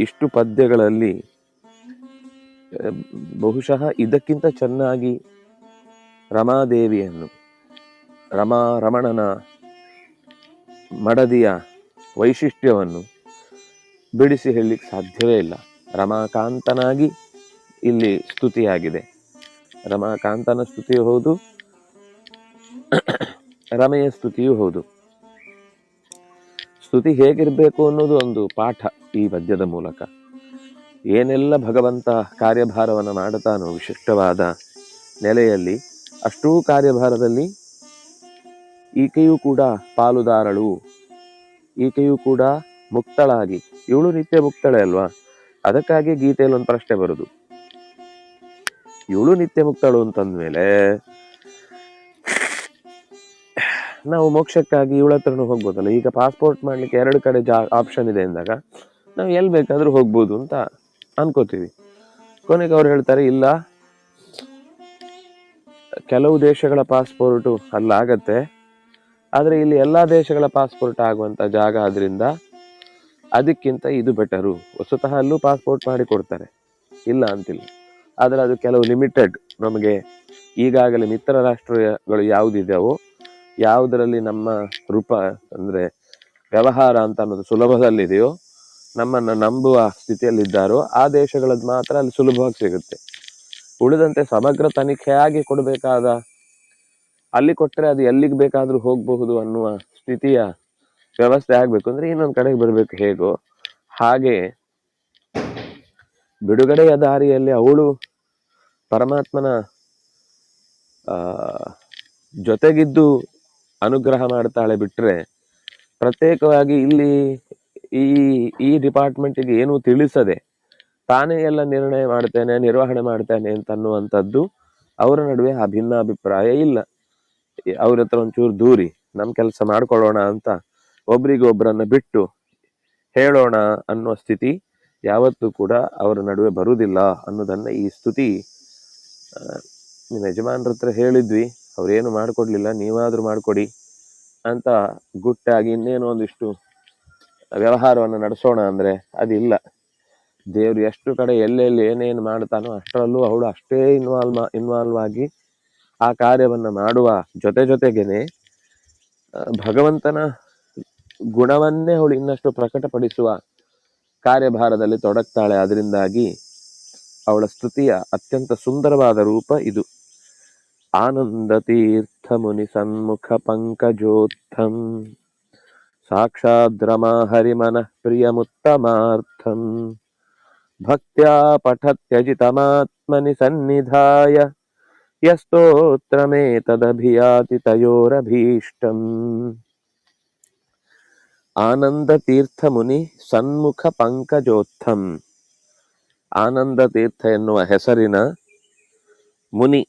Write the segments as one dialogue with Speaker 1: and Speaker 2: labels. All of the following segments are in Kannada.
Speaker 1: ಇಷ್ಟು ಪದ್ಯಗಳಲ್ಲಿ ಬಹುಶಃ ಇದಕ್ಕಿಂತ ಚೆನ್ನಾಗಿ ರಮಾದೇವಿಯನ್ನು, ರಮಾ ರಮಣನ ಮಡದಿಯ ವೈಶಿಷ್ಟ್ಯವನ್ನು ಬಿಡಿಸಿ ಹೇಳಲಿಕ್ಕೆ ಸಾಧ್ಯವೇ ಇಲ್ಲ. ರಮಾಕಾಂತನಾಗಿ ಇಲ್ಲಿ ಸ್ತುತಿಯಾಗಿದೆ. ರಮಾಕಾಂತನ ಸ್ತುತಿಯೂ ಹೌದು, ರಮೆಯ ಸ್ತುತಿಯೂ ಹೌದು. ಸ್ತುತಿ ಹೇಗಿರಬೇಕು ಅನ್ನೋದು ಒಂದು ಪಾಠ ಈ ಪದ್ಯದ ಮೂಲಕ. ಏನೆಲ್ಲ ಭಗವಂತ ಕಾರ್ಯಭಾರವನ್ನು ಮಾಡುತ್ತಾನೋ ವಿಶಿಷ್ಟವಾದ ನೆಲೆಯಲ್ಲಿ ಅಷ್ಟೂ ಕಾರ್ಯಭಾರದಲ್ಲಿ ಈಕೆಯೂ ಕೂಡ ಪಾಲುದಾರಳು, ಈಕೆಯೂ ಕೂಡ ಮುಕ್ತಳಾಗಿ. ಇವಳು ನಿತ್ಯ ಮುಕ್ತಳೆ ಅಲ್ವಾ? ಅದಕ್ಕಾಗಿ ಗೀತೆಯಲ್ಲಿ ಒಂದು ಪ್ರಶ್ನೆ ಬರುದು. ಇವಳು ನಿತ್ಯ ಮುಕ್ತಳು ಅಂತಂದ್ಮೇಲೆ ನಾವು ಮೋಕ್ಷಕ್ಕಾಗಿ ಇವಳ ಹತ್ರನೂ ಹೋಗ್ಬೋದಲ್ಲ? ಈಗ ಪಾಸ್ಪೋರ್ಟ್ ಮಾಡ್ಲಿಕ್ಕೆ ಎರಡು ಕಡೆ ಜಾ ಆಪ್ಷನ್ ಇದೆ ಅಂದಾಗ ನಾವು ಎಲ್ಲಿ ಬೇಕಾದರೂ ಹೋಗ್ಬೋದು ಅಂತ ಅನ್ಕೋತೀವಿ. ಕೊನೆಗೆ ಅವ್ರು ಹೇಳ್ತಾರೆ, ಇಲ್ಲ, ಕೆಲವು ದೇಶಗಳ ಪಾಸ್ಪೋರ್ಟು ಅಲ್ಲಾಗತ್ತೆ, ಆದರೆ ಇಲ್ಲಿ ಎಲ್ಲ ದೇಶಗಳ ಪಾಸ್ಪೋರ್ಟ್ ಆಗುವಂಥ ಜಾಗ ಆದ್ರಿಂದ ಅದಕ್ಕಿಂತ ಇದು ಬೆಟರು ವಸ್ತುತಃ ಅಲ್ಲೂ ಪಾಸ್ಪೋರ್ಟ್ ಮಾಡಿ ಕೊಡ್ತಾರೆ. ಇಲ್ಲ ಅಂತಿಲ್ಲ. ಆದರೆ ಅದು ಕೆಲವು ಲಿಮಿಟೆಡ್ ನಮಗೆ ಈಗಾಗಲೇ ಮಿತ್ರ ರಾಷ್ಟ್ರಗಳು ಯಾವುದಿದೆಯೋ ಯಾವುದರಲ್ಲಿ ನಮ್ಮ ರೂಪ ಅಂದ್ರೆ ವ್ಯವಹಾರ ಅಂತ ಅನ್ನೋದು ಸುಲಭದಲ್ಲಿದೆಯೋ, ನಮ್ಮನ್ನು ನಂಬುವ ಸ್ಥಿತಿಯಲ್ಲಿದ್ದಾರೋ, ಆ ದೇಶಗಳದ್ದು ಮಾತ್ರ ಅಲ್ಲಿ ಸುಲಭವಾಗಿ ಸಿಗುತ್ತೆ. ಉಳಿದಂತೆ ಸಮಗ್ರ ತನಿಖೆಯಾಗಿ ಕೊಡಬೇಕಾದ, ಅಲ್ಲಿ ಕೊಟ್ಟರೆ ಅದು ಎಲ್ಲಿಗೆ ಬೇಕಾದರೂ ಹೋಗಬಹುದು ಅನ್ನುವ ಸ್ಥಿತಿಯ ವ್ಯವಸ್ಥೆ ಆಗಬೇಕು. ಅಂದ್ರೆ ಇನ್ನೊಂದು ಕಡೆಗೆ ಬರಬೇಕು ಹೇಗೋ. ಹಾಗೆ ಬಿಡುಗಡೆಯ ದಾರಿಯಲ್ಲಿ ಅವಳು ಪರಮಾತ್ಮನ ಜೊತೆಗಿದ್ದು ಅನುಗ್ರಹ ಮಾಡ್ತಾಳೆ ಬಿಟ್ರೆ ಪ್ರತ್ಯೇಕವಾಗಿ ಇಲ್ಲಿ ಈ ಈ ಡಿಪಾರ್ಟ್ಮೆಂಟಿಗೆ ಏನು ತಿಳಿಸದೆ ತಾನೇ ಎಲ್ಲ ನಿರ್ಣಯ ಮಾಡ್ತೇನೆ, ನಿರ್ವಹಣೆ ಮಾಡ್ತೇನೆ ಅಂತ ಅನ್ನುವಂಥದ್ದು ಅವರ ನಡುವೆ ಆ ಭಿನ್ನಾಭಿಪ್ರಾಯ ಇಲ್ಲ. ಅವ್ರ ಹತ್ರ ಒಂಚೂರು ದೂರಿ, ನಮ್ ಕೆಲಸ ಮಾಡ್ಕೊಳ್ಳೋಣ ಅಂತ ಒಬ್ರಿಗೊಬ್ರನ್ನ ಬಿಟ್ಟು ಹೇಳೋಣ ಅನ್ನೋ ಸ್ಥಿತಿ ಯಾವತ್ತೂ ಕೂಡ ಅವರ ನಡುವೆ ಬರುವುದಿಲ್ಲ ಅನ್ನೋದನ್ನ ಈ ಸ್ತುತಿ ನಿಮ್ಮ ಯಜಮಾನ್ರ ಹತ್ರ ಹೇಳಿದ್ವಿ. ಅವ್ರೇನು ಮಾಡ್ಕೊಡ್ಲಿಲ್ಲ, ನೀವಾದ್ರೂ ಮಾಡ್ಕೊಡಿ ಅಂತ ಗುಟ್ಟಾಗಿ ಇನ್ನೇನು ಒಂದಿಷ್ಟು ವ್ಯವಹಾರವನ್ನು ನಡೆಸೋಣ ಅಂದ್ರೆ ಅದಿಲ್ಲ. ದೇವ್ರು ಎಷ್ಟು ಕಡೆ ಎಲ್ಲೆಲ್ಲಿ ಏನೇನು ಮಾಡ್ತಾನೋ ಅಷ್ಟರಲ್ಲೂ ಅವಳು ಅಷ್ಟೇ ಇನ್ವಾಲ್ವ್ ಇನ್ವಾಲ್ವ್ ಆಗಿ ಆ ಕಾರ್ಯವನ್ನು ಮಾಡುವ ಜೊತೆ ಜೊತೆಗೇನೆ ಭಗವಂತನ ಗುಣವನ್ನೇ ಅವಳು ಇನ್ನಷ್ಟು ಪ್ರಕಟಪಡಿಸುವ ಕಾರ್ಯಭಾರದಲ್ಲಿ ತೊಡಗ್ತಾಳೆ. ಅದರಿಂದಾಗಿ ಅವಳ ಸ್ತುತಿಯ ಅತ್ಯಂತ ಸುಂದರವಾದ ರೂಪ ಇದು. ಆನಂದ ತೀರ್ಥ ಮುನಿ ಸನ್ಮುಖ ಪಂಕಜೋತ್ಥಂ ಸಾಕ್ಷಾದ್ ರಮಾ ಹರಿಮನ ಪ್ರಿಯಮುತ್ತಮಾರ್ಥಂ ಭಕ್ತ್ಯಾ ಪಠತ್ಯಜಿತಮಾತ್ಮನಿ ಸನ್ನಿಧಾಯ ಯಸ್ತೋತ್ರಮೇತದಭಿಯಾತಿ ತಯೋರಭೀಷ್ಟಂ ಆನಂದ ತೀರ್ಥ ಮುನಿ ಸನ್ಮುಖ ಪಂಕಜೋತ್ಥಂ ಆನಂದ ತೀರ್ಥ ಎನ್ನುವ ಹೆಸರಿನ ಮುನಿ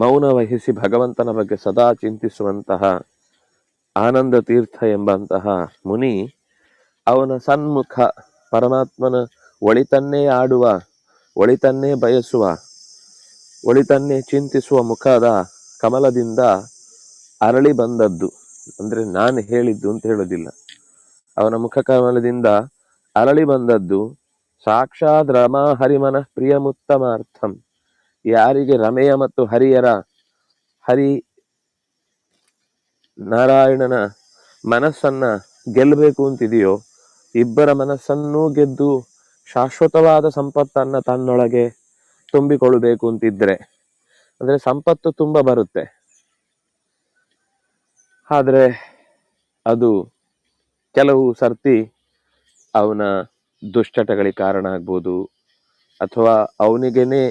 Speaker 1: ಮೌನ ವಹಿಸಿ ಭಗವಂತನ ಬಗ್ಗೆ ಸದಾ ಚಿಂತಿಸುವಂತಹ ಆನಂದ ತೀರ್ಥ ಎಂಬಂತಹ ಮುನಿ ಅವನ ಸನ್ಮುಖ ಪರಮಾತ್ಮನ ಒಳಿತನ್ನೇ ಆಡುವ, ಒಳಿತನ್ನೇ ಬಯಸುವ, ಒಳಿತನ್ನೇ ಚಿಂತಿಸುವ ಮುಖದ ಕಮಲದಿಂದ ಅರಳಿ ಬಂದದ್ದು. ಅಂದರೆ ನಾನು ಹೇಳಿದ್ದು ಅಂತ ಹೇಳೋದಿಲ್ಲ. ಅವನ ಮುಖ ಕಮಲದಿಂದ ಅರಳಿ ಬಂದದ್ದು ಸಾಕ್ಷಾತ್ ರಮಾ ಹರಿಮನ ಪ್ರಿಯಮುತ್ತಮಾರ್ಥಂ. ಯಾರಿಗೆ ರಮೆಯ ಮತ್ತು ಹರಿಯರ, ಹರಿ ನಾರಾಯಣನ ಮನಸ್ಸನ್ನ ಗೆಲ್ಲಬೇಕು ಅಂತಿದೆಯೋ, ಇಬ್ಬರ ಮನಸ್ಸನ್ನೂ ಗೆದ್ದು ಶಾಶ್ವತವಾದ ಸಂಪತ್ತನ್ನ ತನ್ನೊಳಗೆ ತುಂಬಿಕೊಳ್ಳಬೇಕು ಅಂತಿದ್ರೆ, ಅಂದ್ರೆ ಸಂಪತ್ತು ತುಂಬ ಬರುತ್ತೆ. ಆದರೆ ಅದು ಕೆಲವು ಸರ್ತಿ ಅವನ ದುಶ್ಚಟಗಳಿಗೆ ಕಾರಣ ಆಗ್ಬೋದು, ಅಥವಾ ಅವನಿಗೇನೆ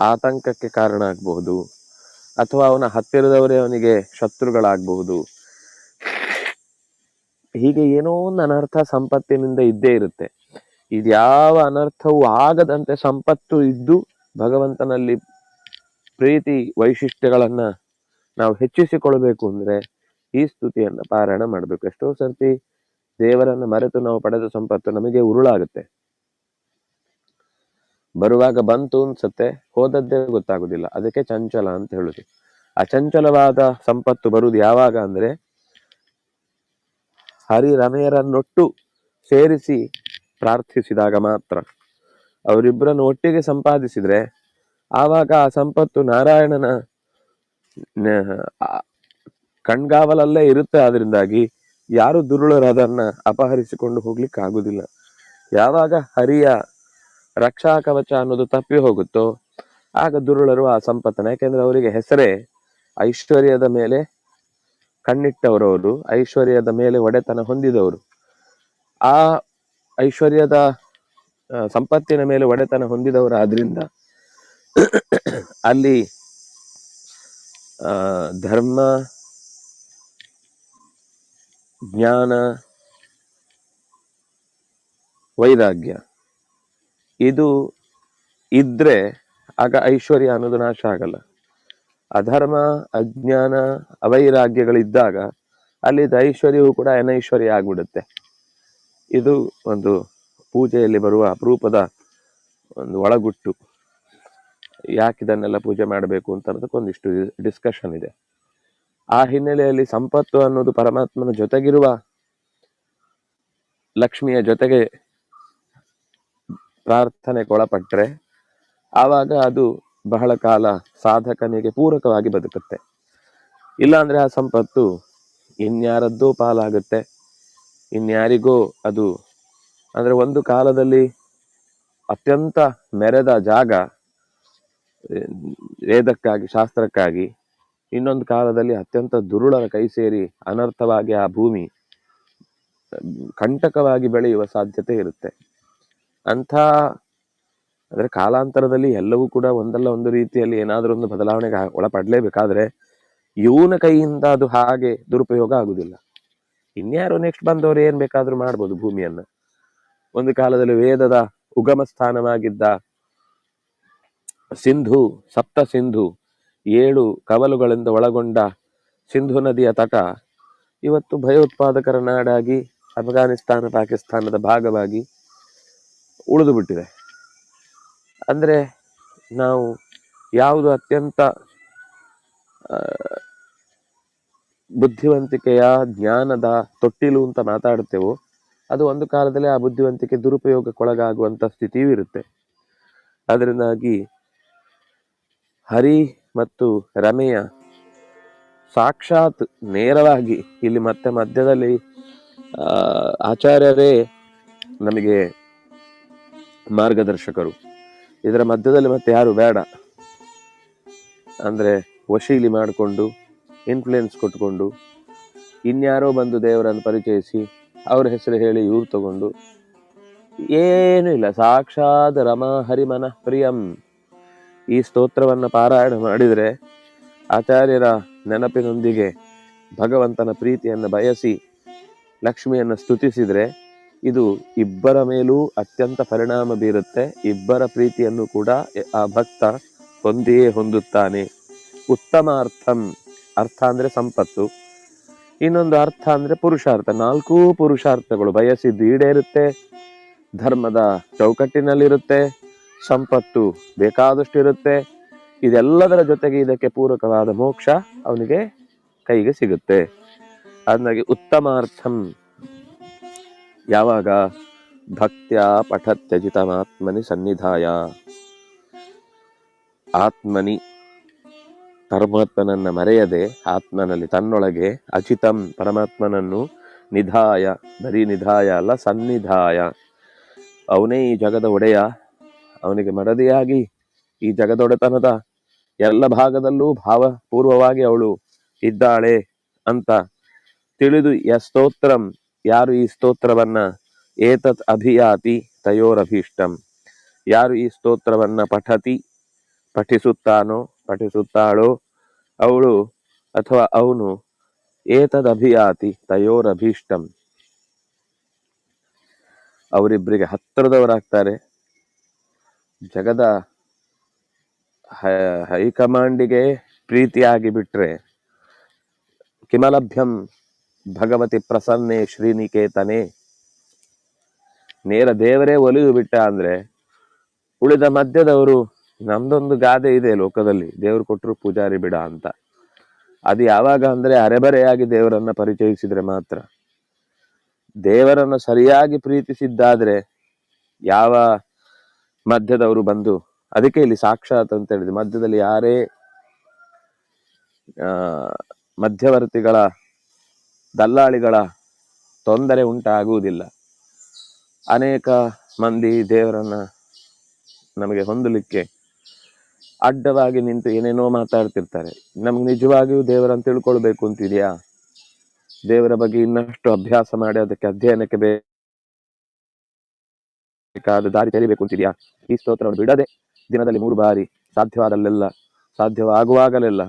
Speaker 1: ಆತಂಕಕ್ಕೆ ಕಾರಣ ಆಗಬಹುದು ಅಥವಾ ಅವನ ಹತ್ತಿರದವರೇ ಅವನಿಗೆ ಶತ್ರುಗಳಾಗಬಹುದು. ಹೀಗೆ ಏನೋ ಒಂದು ಅನರ್ಥ ಸಂಪತ್ತಿನಿಂದ ಇದ್ದೇ ಇರುತ್ತೆ. ಇದ್ಯಾವ ಅನರ್ಥವೂ ಆಗದಂತೆ ಸಂಪತ್ತು ಇದ್ದು ಭಗವಂತನಲ್ಲಿ ಪ್ರೀತಿ ವೈಶಿಷ್ಟ್ಯಗಳನ್ನ ನಾವು ಹೆಚ್ಚಿಸಿಕೊಳ್ಬೇಕು ಅಂದ್ರೆ ಈ ಸ್ತುತಿಯನ್ನ ಪಾರಾಯಣ ಮಾಡ್ಬೇಕು. ಎಷ್ಟೋ ಸರ್ತಿ ದೇವರನ್ನ ಮರೆತು ನಾವು ಪಡೆದ ಸಂಪತ್ತು ನಮಗೆ ಉರುಳಾಗುತ್ತೆ. ಬರುವಾಗ ಬಂತು ಅನ್ಸತ್ತೆ, ಹೋದದ್ದೇ ಗೊತ್ತಾಗುದಿಲ್ಲ. ಅದಕ್ಕೆ ಚಂಚಲ ಅಂತ ಹೇಳುದು. ಚಂಚಲವಾದ ಸಂಪತ್ತು ಬರುವುದು ಯಾವಾಗ ಅಂದ್ರೆ, ಹರಿ ರಮೆಯರನ್ನೊಟ್ಟು ಸೇರಿಸಿ ಪ್ರಾರ್ಥಿಸಿದಾಗ ಮಾತ್ರ. ಅವರಿಬ್ಬರನ್ನು ಒಟ್ಟಿಗೆ ಸಂಪಾದಿಸಿದ್ರೆ, ಆವಾಗ ಆ ಸಂಪತ್ತು ನಾರಾಯಣನ ಆ ಕಣ್ಗಾವಲಲ್ಲೇ ಇರುತ್ತೆ. ಅದರಿಂದಾಗಿ ಯಾರು ದುರುಳರು ಅದನ್ನ ಅಪಹರಿಸಿಕೊಂಡು ಹೋಗ್ಲಿಕ್ಕೆ ಆಗುದಿಲ್ಲ ಯಾವಾಗ ಹರಿಯ ರಕ್ಷಾ ಕವಚ ಅನ್ನೋದು ತಪ್ಪಿ ಹೋಗುತ್ತೋ, ಆಗ ದುರುಳರು ಆ ಸಂಪತ್ತನ್ನ, ಯಾಕೆಂದ್ರೆ ಅವರಿಗೆ ಹೆಸರೇ ಐಶ್ವರ್ಯದ ಮೇಲೆ ಕಣ್ಣಿಟ್ಟವರವರು ಐಶ್ವರ್ಯದ ಮೇಲೆ ಒಡೆತನ ಹೊಂದಿದವರು. ಆ ಐಶ್ವರ್ಯದ ಸಂಪತ್ತಿನ ಮೇಲೆ ಒಡೆತನ ಹೊಂದಿದವರು ಆದ್ರಿಂದ ಅಲ್ಲಿ ಧರ್ಮ, ಜ್ಞಾನ, ವೈರಾಗ್ಯ ಇದು ಇದ್ರೆ ಆಗ ಐಶ್ವರ್ಯ ಅನ್ನೋದು ನಾಶ ಆಗಲ್ಲ. ಅಧರ್ಮ, ಅಜ್ಞಾನ, ಅವೈರಾಗ್ಯಗಳಿದ್ದಾಗ ಅಲ್ಲಿದ್ದ ಐಶ್ವರ್ಯವು ಕೂಡ ಅನೈಶ್ವರ್ಯ ಆಗ್ಬಿಡುತ್ತೆ. ಇದು ಒಂದು ಪೂಜೆಯಲ್ಲಿ ಬರುವ ಅಪರೂಪದ ಒಂದು ಒಳಗುಟ್ಟು. ಯಾಕೆ ಇದನ್ನೆಲ್ಲ ಪೂಜೆ ಮಾಡಬೇಕು ಅಂತ ಅನ್ನೋದಕ್ಕೊಂದಿಷ್ಟು ಡಿಸ್ಕಷನ್ ಇದೆ. ಆ ಹಿನ್ನೆಲೆಯಲ್ಲಿ ಸಂಪತ್ತು ಅನ್ನೋದು ಪರಮಾತ್ಮನ ಜೊತೆಗಿರುವ ಲಕ್ಷ್ಮಿಯ ಜೊತೆಗೆ ಪ್ರಾರ್ಥನೆಗೆ ಒಳಪಟ್ರೆ ಆವಾಗ ಅದು ಬಹಳ ಕಾಲ ಸಾಧಕನಿಗೆ ಪೂರಕವಾಗಿ ಬದುಕುತ್ತೆ. ಇಲ್ಲಾಂದ್ರೆ ಆ ಸಂಪತ್ತು ಇನ್ಯಾರದ್ದೋ ಪಾಲಾಗುತ್ತೆ. ಇನ್ಯಾರಿಗೋ ಅದು ಅಂದರೆ ಒಂದು ಕಾಲದಲ್ಲಿ ಅತ್ಯಂತ ಮೆರೆದ ಜಾಗ ವೇದಕ್ಕಾಗಿ, ಶಾಸ್ತ್ರಕ್ಕಾಗಿ ಇನ್ನೊಂದು ಕಾಲದಲ್ಲಿ ಅತ್ಯಂತ ದುರುಳರ ಕೈ ಸೇರಿ ಅನರ್ಥವಾಗಿ ಆ ಭೂಮಿ ಕಂಟಕವಾಗಿ ಬೆಳೆಯುವ ಸಾಧ್ಯತೆ ಇರುತ್ತೆ. ಅಂಥ ಅಂದ್ರೆ ಕಾಲಾಂತರದಲ್ಲಿ ಎಲ್ಲವೂ ಕೂಡ ಒಂದಲ್ಲ ಒಂದು ರೀತಿಯಲ್ಲಿ ಏನಾದರೂ ಒಂದು ಬದಲಾವಣೆಗೆ ಒಳಪಡಲೇಬೇಕಾದ್ರೆ ಇವನ ಕೈಯಿಂದ ಅದು ಹಾಗೆ ದುರುಪಯೋಗ ಆಗುದಿಲ್ಲ. ಇನ್ಯಾರು ನೆಕ್ಸ್ಟ್ ಬಂದವರು ಏನ್ ಬೇಕಾದ್ರೂ ಮಾಡ್ಬೋದು ಭೂಮಿಯನ್ನ. ಒಂದು ಕಾಲದಲ್ಲಿ ವೇದದ ಉಗಮ ಸ್ಥಾನವಾಗಿದ್ದ ಸಿಂಧು, ಸಪ್ತ ಸಿಂಧು, ಏಳು ಕವಲುಗಳಿಂದ ಒಳಗೊಂಡ ಸಿಂಧು ನದಿಯ ತಟ ಇವತ್ತು ಭಯೋತ್ಪಾದಕರ ನಾಡಾಗಿ ಅಫ್ಘಾನಿಸ್ತಾನ, ಪಾಕಿಸ್ತಾನದ ಭಾಗವಾಗಿ ಉಳಿದು ಬಿಟ್ಟಿದೆ. ಅಂದ್ರೆ ನಾವು ಯಾವುದು ಅತ್ಯಂತ ಬುದ್ಧಿವಂತಿಕೆಯ, ಜ್ಞಾನದ ತೊಟ್ಟಿಲು ಅಂತ ಮಾತಾಡುತ್ತೇವೋ, ಅದು ಒಂದು ಕಾಲದಲ್ಲಿ ಆ ಬುದ್ಧಿವಂತಿಕೆ ದುರುಪಯೋಗಕ್ಕೊಳಗಾಗುವಂಥ ಸ್ಥಿತಿಯೂ ಇರುತ್ತೆ. ಅದರಿಂದಾಗಿ ಹರಿ ಮತ್ತು ರಮೆಯ ಸಾಕ್ಷಾತ್ ನೇರವಾಗಿ ಇಲ್ಲಿ ಮತ್ತೆ ಮಧ್ಯದಲ್ಲಿ ಆಚಾರ್ಯರೇ ನಮಗೆ ಮಾರ್ಗದರ್ಶಕರು. ಇದರ ಮಧ್ಯದಲ್ಲಿ ಮತ್ತೆ ಯಾರು ಬೇಡ. ಅಂದರೆ ವಶೀಲಿ ಮಾಡಿಕೊಂಡು ಇನ್ಫ್ಲುಯೆನ್ಸ್ ಕೊಟ್ಕೊಂಡು, ಇನ್ಯಾರೋ ಬಂದು ದೇವರನ್ನು ಪರಿಚಯಿಸಿ, ಅವ್ರ ಹೆಸರು ಹೇಳಿ ಇವ್ರು ತಗೊಂಡು, ಏನೂ ಇಲ್ಲ. ಸಾಕ್ಷಾತ್ ರಮಾ ಹರಿಮನ ಪ್ರಿಯಂ. ಈ ಸ್ತೋತ್ರವನ್ನು ಪಾರಾಯಣ ಮಾಡಿದರೆ ಆಚಾರ್ಯರ ನೆನಪಿನೊಂದಿಗೆ ಭಗವಂತನ ಪ್ರೀತಿಯನ್ನು ಬಯಸಿ, ಲಕ್ಷ್ಮಿಯನ್ನು ಸ್ತುತಿಸಿದ್ರೆ ಇದು ಇಬ್ಬರ ಮೇಲೂ ಅತ್ಯಂತ ಪರಿಣಾಮ ಬೀರುತ್ತೆ. ಇಬ್ಬರ ಪ್ರೀತಿಯನ್ನು ಕೂಡ ಆ ಭಕ್ತ ಹೊಂದಿಯೇ ಹೊಂದುತ್ತಾನೆ. ಉತ್ತಮ ಅರ್ಥಂ. ಅರ್ಥ ಅಂದ್ರೆ ಸಂಪತ್ತು. ಇನ್ನೊಂದು ಅರ್ಥ ಅಂದ್ರೆ ಪುರುಷಾರ್ಥ. ನಾಲ್ಕೂ ಪುರುಷಾರ್ಥಗಳು. ಬಯಸಿದ್ದು ಈಡೇರುತ್ತೆ ಧರ್ಮದ ಚೌಕಟ್ಟಿನಲ್ಲಿರುತ್ತೆ. ಸಂಪತ್ತು ಬೇಕಾದಷ್ಟು ಇರುತ್ತೆ ಇದೆಲ್ಲದರ ಜೊತೆಗೆ ಇದಕ್ಕೆ ಪೂರಕವಾದ ಮೋಕ್ಷ ಅವನಿಗೆ ಕೈಗೆ ಸಿಗುತ್ತೆ. ಅದನ್ನಾಗಿ ಉತ್ತಮಾರ್ಥಂ ಯಾವಾಗ ಭಕ್ತ್ಯ ಪಠತ್ಯಜಿತಮಾತ್ಮನಿ ಸನ್ನಿಧಾಯ. ಆತ್ಮನಿ ಪರಮಾತ್ಮನನ್ನ ಮರೆಯದೆ ಆತ್ಮನಲ್ಲಿ ತನ್ನೊಳಗೆ ಅಚಿತಂ ಪರಮಾತ್ಮನನ್ನು ನಿಧಾಯ, ಬರೀ ನಿಧಾಯ ಅಲ್ಲ, ಸನ್ನಿಧಾಯ. ಅವನೇ ಈ ಜಗದ ಒಡೆಯ. ಅವನಿಗೆ ಮರದಿಯಾಗಿ ಈ ಜಗದೊಡೆತನದ ಎಲ್ಲ ಭಾಗದಲ್ಲೂ ಭಾವಪೂರ್ವವಾಗಿ ಅವಳು ಇದ್ದಾಳೆ ಅಂತ ತಿಳಿದು ಯ ಸ್ತೋತ್ರಂ ಯಾರು ಈ ಸ್ತೋತ್ರವನ್ನ ಏತತ್ ಅಭಿಯಾತಿ ತಯೋರಭೀಷ್ಟಂ? ಯಾರು ಈ ಸ್ತೋತ್ರವನ್ನ ಪಠತಿ, ಪಠಿಸುತ್ತಾನೋ, ಪಠಿಸುತ್ತಾಳೋ, ಅವಳು ಅಥವಾ ಅವನು ಏತದ್ ಅಭಿಯಾತಿ ತಯೋರಭೀಷ್ಟಂ? ಅವರಿಬ್ಬರಿಗೆ ಹತ್ತಿರದವರಾಗ್ತಾರೆ. ಜಗದ ಹೈಕಮಾಂಡಿಗೆ ಪ್ರೀತಿಯಾಗಿ ಬಿಟ್ರೆ ಕಿಮಲಭ್ಯಂ ಭಗವತಿ ಪ್ರಸನ್ನೆ ಶ್ರೀನಿಕೇತನೇ. ನೇರ ದೇವರೇ ಒಲಿದು ಬಿಟ್ಟ ಅಂದ್ರೆ ಉಳಿದ ಮಧ್ಯದವರು ನಮ್ದೊಂದು ಗಾದೆ ಇದೆ ಲೋಕದಲ್ಲಿ, ದೇವರು ಕೊಟ್ಟರು ಪೂಜಾರಿ ಬಿಡ ಅಂತ. ಅದು ಯಾವಾಗ ಅಂದ್ರೆ ಅರೆಬರೆಯಾಗಿ ದೇವರನ್ನ ಪರಿಚಯಿಸಿದ್ರೆ ಮಾತ್ರ. ದೇವರನ್ನು ಸರಿಯಾಗಿ ಪ್ರೀತಿಸಿದ್ದಾದ್ರೆ ಯಾವ ಮಧ್ಯದವರು ಬಂದು, ಅದಕ್ಕೆ ಇಲ್ಲಿ ಸಾಕ್ಷಾತ್ ಅಂತ ಹೇಳಿದೆ. ಮಧ್ಯದಲ್ಲಿ ಯಾರೇ ಮಧ್ಯವರ್ತಿಗಳ ದಲ್ಲಾಳಿಗಳ ತೊಂದರೆ ಉಂಟಾಗುವುದಿಲ್ಲ. ಅನೇಕ ಮಂದಿ ದೇವರನ್ನ ನಮಗೆ ಹೊಂದಲಿಕ್ಕೆ ಅಡ್ಡವಾಗಿ ನಿಂತು ಏನೇನೋ ಮಾತಾಡ್ತಿರ್ತಾರೆ. ನಮ್ಗೆ ನಿಜವಾಗಿಯೂ ದೇವರನ್ನು ತಿಳ್ಕೊಳ್ಬೇಕು ಅಂತಿದೆಯಾ? ದೇವರ ಬಗ್ಗೆ ಇನ್ನಷ್ಟು ಅಭ್ಯಾಸ ಮಾಡಿ ಅದಕ್ಕೆ ಅಧ್ಯಯನಕ್ಕೆ ಬೇಕಾದ ದಾರಿ ತೆರಿಬೇಕು ಅಂತಿದೆಯಾ? ಈ ಸ್ತೋತ್ರವನ್ನು ಬಿಡದೆ ದಿನದಲ್ಲಿ ಮೂರು ಬಾರಿ ಸಾಧ್ಯವಾದಲ್ಲೆಲ್ಲ, ಸಾಧ್ಯವಾಗುವಾಗಲೆಲ್ಲ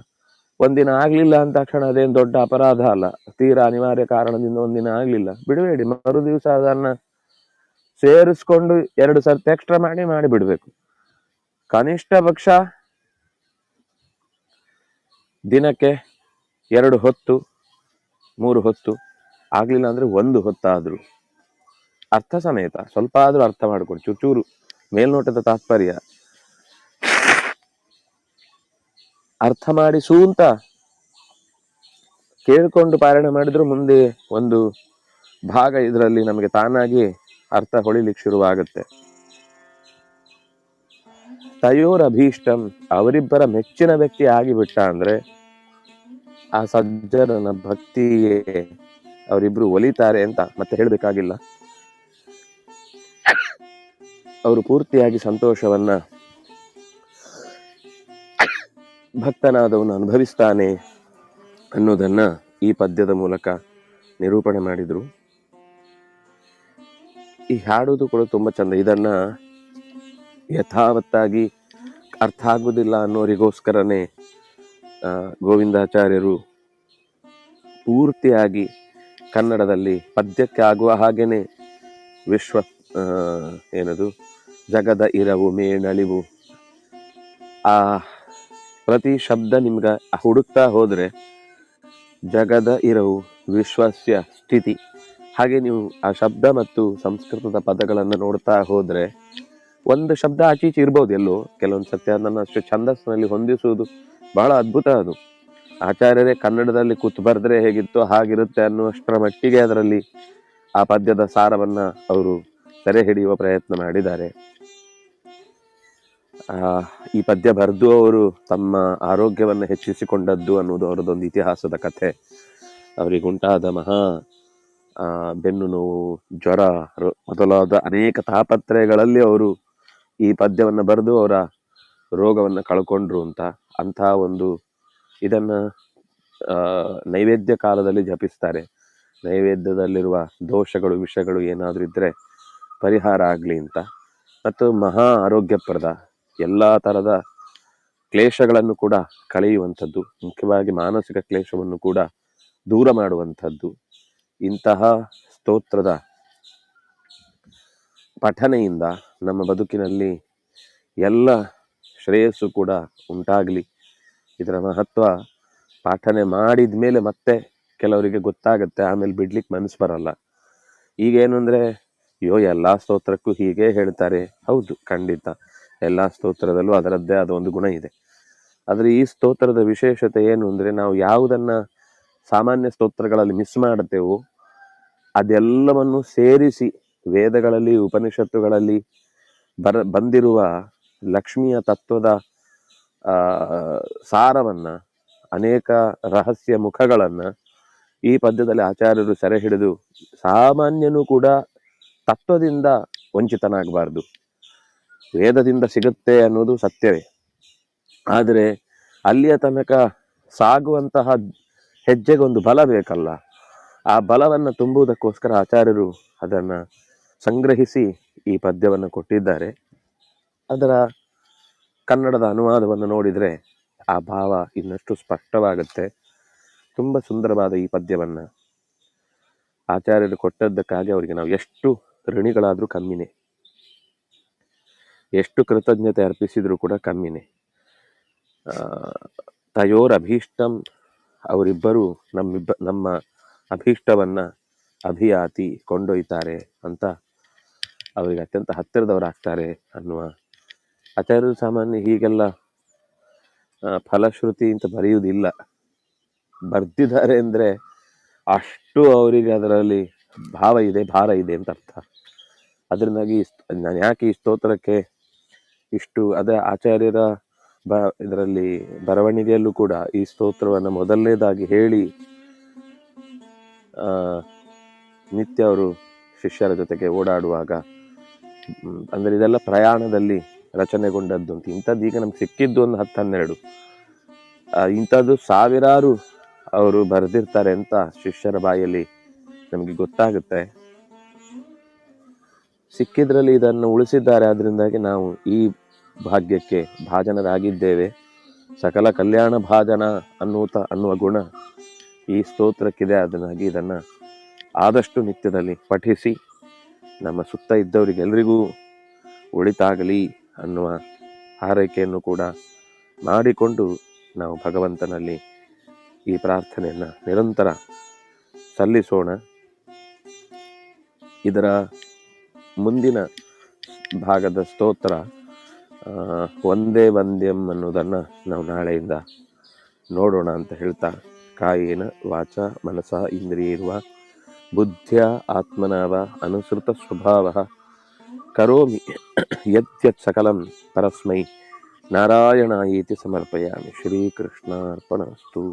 Speaker 1: ಒಂದಿನ ಆಗ್ಲಿಲ್ಲ ಅಂತ ತಕ್ಷಣ ಅದೇನು ದೊಡ್ಡ ಅಪರಾಧ ಅಲ್ಲ. ತೀರಾ ಅನಿವಾರ್ಯ ಕಾರಣದಿಂದ ಒಂದಿನ ಆಗ್ಲಿಲ್ಲ. ಬಿಡಬೇಡಿ ಮರು ದಿವಸ ಅದನ್ನ ಸೇರಿಸ್ಕೊಂಡು ಎರಡು ಸರ್ತಿ ಎಕ್ಸ್ಟ್ರಾ ಮಾಡಿ ಮಾಡಿ ಬಿಡ್ಬೇಕು. ಕನಿಷ್ಠ ಪಕ್ಷ ದಿನಕ್ಕೆ ಎರಡು ಹೊತ್ತು, ಮೂರು ಹೊತ್ತು, ಆಗ್ಲಿಲ್ಲ ಅಂದ್ರೆ ಒಂದು ಹೊತ್ತಾದ್ರೂ. ಅರ್ಥ ಸಮೇತ. ಸ್ವಲ್ಪ ಆದ್ರೂ ಅರ್ಥ ಮಾಡಿಕೊಂಡು. ಚೂರು ಮೇಲ್ನೋಟದ ತಾತ್ಪರ್ಯ. ಅರ್ಥ ಮಾಡಿಸು ಅಂತ ಕೇಳಿಕೊಂಡು ಪಾರಾಯಣ ಮಾಡಿದ್ರು ಮುಂದೆ ಒಂದು ಭಾಗ ಇದರಲ್ಲಿ ನಮಗೆ ತಾನಾಗಿ ಅರ್ಥ ಹೊಳಿಲಿಕ್ಕೆ ಶುರುವಾಗುತ್ತೆ. ತಯೋರ ಅಭೀಷ್ಟಂ ಅವರಿಬ್ಬರ ಮೆಚ್ಚಿನ ವ್ಯಕ್ತಿ ಆಗಿಬಿಟ್ಟ ಅಂದ್ರೆ ಆ ಸಜ್ಜನ ಭಕ್ತಿಗೆ ಅವರಿಬ್ರು ಒಲಿತಾರೆ ಅಂತ ಮತ್ತೆ ಹೇಳಬೇಕಾಗಿಲ್ಲ. ಅವರು ಪೂರ್ತಿಯಾಗಿ ಸಂತೋಷವನ್ನ ಭಕ್ತನಾದವನು ಅನುಭವಿಸ್ತಾನೆ ಅನ್ನೋದನ್ನ ಈ ಪದ್ಯದ ಮೂಲಕ ನಿರೂಪಣೆ ಮಾಡಿದ್ರು. ಈ ಹಾಡುವುದು ಕೂಡ ತುಂಬಾ ಚಂದ. ಇದನ್ನು ಯಥಾವತ್ತಾಗಿ ಅರ್ಥ ಆಗುವುದಿಲ್ಲ ಅನ್ನೋರಿಗೋಸ್ಕರನೇ ಗೋವಿಂದಾಚಾರ್ಯರು ಪೂರ್ತಿಯಾಗಿ ಕನ್ನಡದಲ್ಲಿ ಪದ್ಯಕ್ಕೆ ಆಗುವ ಹಾಗೇನೆ ವಿಶ್ವ ಏನದು, ಜಗದ ಇರವು ಮೇಣಳಿವು ಆ ಪ್ರತಿ ಶಬ್ದ ನಿಮ್ಗೆ ಹುಡುಕ್ತಾ ಹೋದರೆ ಜಗದ ಇರವು ವಿಶ್ವಸ್ಯ ಸ್ಥಿತಿ. ಹಾಗೆ ನೀವು ಆ ಶಬ್ದ ಮತ್ತು ಸಂಸ್ಕೃತದ ಪದಗಳನ್ನು ನೋಡ್ತಾ ಹೋದರೆ ಒಂದು ಶಬ್ದ ಆಚೀಚೆ ಇರ್ಬೋದು ಎಲ್ಲೋ. ಕೆಲವೊಂದು ಸತ್ಯ ಅದನ್ನು ಅಷ್ಟು ಛಂದಸ್ಸಿನಲ್ಲಿ ಹೊಂದಿಸುವುದು ಬಹಳ ಅದ್ಭುತ ಅದು. ಆಚಾರ್ಯರೇ ಕನ್ನಡದಲ್ಲಿ ಕೂತು ಬರೆದ್ರೆ ಹೇಗಿತ್ತು ಹಾಗಿರುತ್ತೆ ಅನ್ನುವಷ್ಟರ ಮಟ್ಟಿಗೆ ಅದರಲ್ಲಿ ಆ ಪದ್ಯದ ಸಾರವನ್ನು ಅವರು ಸೆರೆ ಹಿಡಿಯುವ ಪ್ರಯತ್ನ ಮಾಡಿದ್ದಾರೆ. ಈ ಪದ್ಯ ಬರೆದು ಅವರು ತಮ್ಮ ಆರೋಗ್ಯವನ್ನು ಹೆಚ್ಚಿಸಿಕೊಂಡದ್ದು ಅನ್ನೋದು ಅವರದೊಂದು ಇತಿಹಾಸದ ಕಥೆ. ಅವರಿಗುಂಟಾದ ಮಹಾ ಬೆನ್ನು ನೋವು, ಜ್ವರ ಮೊದಲಾದ ಅನೇಕ ತಾಪತ್ರಯಗಳಲ್ಲಿ ಅವರು ಈ ಪದ್ಯವನ್ನು ಬರೆದು ಅವರ ರೋಗವನ್ನು ಕಳ್ಕೊಂಡ್ರು ಅಂತ. ಅಂಥ ಒಂದು ಇದನ್ನ ನೈವೇದ್ಯ ಕಾಲದಲ್ಲಿ ಜಪಿಸ್ತಾರೆ. ನೈವೇದ್ಯದಲ್ಲಿರುವ ದೋಷಗಳು, ವಿಷಗಳು ಏನಾದ್ರೂ ಇದ್ದರೆ ಪರಿಹಾರ ಆಗ್ಲಿ ಅಂತ. ಮತ್ತು ಮಹಾ ಆರೋಗ್ಯಪ್ರದ ಎಲ್ಲಾ ತರದ ಕ್ಲೇಶಗಳನ್ನು ಕೂಡ ಕಳೆಯುವಂಥದ್ದು, ಮುಖ್ಯವಾಗಿ ಮಾನಸಿಕ ಕ್ಲೇಶವನ್ನು ಕೂಡ ದೂರ ಮಾಡುವಂಥದ್ದು. ಇಂತಹ ಸ್ತೋತ್ರದ ಪಠನೆಯಿಂದ ನಮ್ಮ ಬದುಕಿನಲ್ಲಿ ಎಲ್ಲ ಶ್ರೇಯಸ್ಸು ಕೂಡ ಉಂಟಾಗಲಿ. ಇದರ ಮಹತ್ವ ಪಾಠನೆ ಮಾಡಿದ ಮೇಲೆ ಮತ್ತೆ ಕೆಲವರಿಗೆ ಗೊತ್ತಾಗುತ್ತೆ, ಆಮೇಲೆ ಬಿಡ್ಲಿಕ್ಕೆ ಮನಸ್ಸು ಬರಲ್ಲ. ಈಗೇನು ಅಂದ್ರೆ ಅಯ್ಯೋ, ಎಲ್ಲ ಸ್ತೋತ್ರಕ್ಕೂ ಹೀಗೆ ಹೇಳ್ತಾರೆ. ಹೌದು, ಖಂಡಿತ. ಎಲ್ಲಾ ಸ್ತೋತ್ರದಲ್ಲೂ ಅದರದ್ದೇ ಆದ ಒಂದು ಗುಣ ಇದೆ. ಆದರೆ ಈ ಸ್ತೋತ್ರದ ವಿಶೇಷತೆ ಏನು ಅಂದರೆ ನಾವು ಯಾವುದನ್ನ ಸಾಮಾನ್ಯ ಸ್ತೋತ್ರಗಳಲ್ಲಿ ಮಿಸ್ ಮಾಡುತ್ತೇವೋ ಅದೆಲ್ಲವನ್ನು ಸೇರಿಸಿ ವೇದಗಳಲ್ಲಿ, ಉಪನಿಷತ್ತುಗಳಲ್ಲಿ ಬರ, ಬಂದಿರುವ ಲಕ್ಷ್ಮಿಯ ತತ್ವದ ಸಾರವನ್ನ, ಅನೇಕ ರಹಸ್ಯ ಮುಖಗಳನ್ನ ಈ ಪದ್ಯದಲ್ಲಿ ಆಚಾರ್ಯರು ಸೆರೆ ಹಿಡಿದು ಸಾಮಾನ್ಯನು ಕೂಡ ತತ್ವದಿಂದ ವಂಚಿತನಾಗಬಾರ್ದು. ವೇದದಿಂದ ಸಿಗುತ್ತೆ ಅನ್ನೋದು ಸತ್ಯವೇ. ಆದರೆ ಅಲ್ಲಿಯ ತನಕ ಸಾಗುವಂತಹ ಹೆಜ್ಜೆಗೊಂದು ಬಲ ಬೇಕಲ್ಲ. ಆ ಬಲವನ್ನು ತುಂಬುವುದಕ್ಕೋಸ್ಕರ ಆಚಾರ್ಯರು ಅದನ್ನು ಸಂಗ್ರಹಿಸಿ ಈ ಪದ್ಯವನ್ನು ಕೊಟ್ಟಿದ್ದಾರೆ. ಅದರ ಕನ್ನಡದ ಅನುವಾದವನ್ನು ನೋಡಿದರೆ ಆ ಭಾವ ಇನ್ನಷ್ಟು ಸ್ಪಷ್ಟವಾಗುತ್ತೆ. ತುಂಬ ಸುಂದರವಾದ ಈ ಪದ್ಯವನ್ನು ಆಚಾರ್ಯರು ಕೊಟ್ಟದ್ದಕ್ಕಾಗಿ ಅವರಿಗೆ ನಾವು ಎಷ್ಟು ಋಣಿಗಳಾದರೂ ಕಮ್ಮಿನೇ. ಎಷ್ಟು ಕೃತಜ್ಞತೆ ಅರ್ಪಿಸಿದರೂ ಕೂಡ ಕಮ್ಮಿನೇ. ತಯೋರ್ ಅಭೀಷ್ಟಂ ಅವರಿಬ್ಬರು ನಮ್ಮಿಬ್ಬ, ನಮ್ಮ ಅಭೀಷ್ಟವನ್ನು ಅಭಿಯಾತಿ ಕೊಂಡೊಯ್ತಾರೆ ಅಂತ ಅವರಿಗೆ ಅತ್ಯಂತ ಹತ್ತಿರದವರಾಗ್ತಾರೆ ಅನ್ನುವ ಆಚಾರ್ಯರು ಸಾಮಾನ್ಯ ಹೀಗೆಲ್ಲ ಫಲಶ್ರುತಿ ಅಂತ ಬರೆಯುವುದಿಲ್ಲ. ಬರ್ದಿದ್ದಾರೆ ಅಂದರೆ ಅಷ್ಟು ಅವರಿಗೆ ಅದರಲ್ಲಿ ಭಾವ ಇದೆ, ಭಾರ ಇದೆ ಅಂತ ಅರ್ಥ. ಅದರಿಂದಾಗಿ ನಾನು ಯಾಕೆ ಈ ಸ್ತೋತ್ರಕ್ಕೆ ಇಷ್ಟು ಅದೇ ಆಚಾರ್ಯರ ಬ, ಇದರಲ್ಲಿ ಬರವಣಿಗೆಯಲ್ಲೂ ಕೂಡ ಈ ಸ್ತೋತ್ರವನ್ನು ಮೊದಲನೇದಾಗಿ ಹೇಳಿ ನಿತ್ಯ ಅವರು ಶಿಷ್ಯರ ಜೊತೆಗೆ ಓಡಾಡುವಾಗ ಅಂದರೆ ಇದೆಲ್ಲ ಪ್ರಯಾಣದಲ್ಲಿ ರಚನೆಗೊಂಡದ್ದು ಅಂತ. ಇಂಥದ್ದು ಈಗ ನಮ್ಗೆ ಸಿಕ್ಕಿದ್ದು ಒಂದು ಹತ್ತು ಹನ್ನೆರಡು ಇಂಥದ್ದು ಸಾವಿರಾರು ಅವರು ಬರೆದಿರ್ತಾರೆ ಅಂತ ಶಿಷ್ಯರ ಬಾಯಲ್ಲಿ ನಮಗೆ ಗೊತ್ತಾಗುತ್ತೆ. ಸಿಕ್ಕಿದ್ರಲ್ಲಿ ಇದನ್ನು ಉಳಿಸಿದ್ದಾರೆ ಅದರಿಂದಾಗಿ ನಾವು ಈ ಭಾಗ್ಯಕ್ಕೆ ಭಾಜನರಾಗಿದ್ದೇವೆ. ಸಕಲ ಕಲ್ಯಾಣ ಭಾಜನ ಅನ್ನುತ್ತ ಅನ್ನುವ ಗುಣ ಈ ಸ್ತೋತ್ರಕ್ಕಿದೆ ಅದನ್ನಾಗಿ ಇದನ್ನು ಆದಷ್ಟು ನಿತ್ಯದಲ್ಲಿ ಪಠಿಸಿ, ನಮ್ಮ ಸುತ್ತ ಇದ್ದವರಿಗೆಲ್ಲರಿಗೂ ಒಳಿತಾಗಲಿ ಅನ್ನುವ ಹಾರೈಕೆಯನ್ನು ಕೂಡ ಮಾಡಿಕೊಂಡು ನಾವು ಭಗವಂತನಲ್ಲಿ ಈ ಪ್ರಾರ್ಥನೆಯನ್ನು ನಿರಂತರ ಸಲ್ಲಿಸೋಣ. ಇದರ ಮುಂದಿನ ಭಾಗದ ಸ್ತೋತ್ರ ಒಂದೇ ವಂದ್ಯಂ ಅನ್ನೋದನ್ನು ನಾವು ನಾಳೆಯಿಂದ ನೋಡೋಣ ಅಂತ ಹೇಳ್ತಾ, ಕಾಯೇನ ವಾಚ ಮನಸ ಇಂದ್ರಿಯಿರುವ, ಬುದ್ಧಿಯ ಆತ್ಮನಾವ ಅನುಸೃತ ಸ್ವಭಾವ, ಕರೋಮಿ ಯತ್ ಸಕಲಂ ಪರಸ್ಮೈ, ನಾರಾಯಣಾಯೇತಿ ಸಮರ್ಪಯಾಮಿ ಶ್ರೀಕೃಷ್ಣಾರ್ಪಣಸ್ತು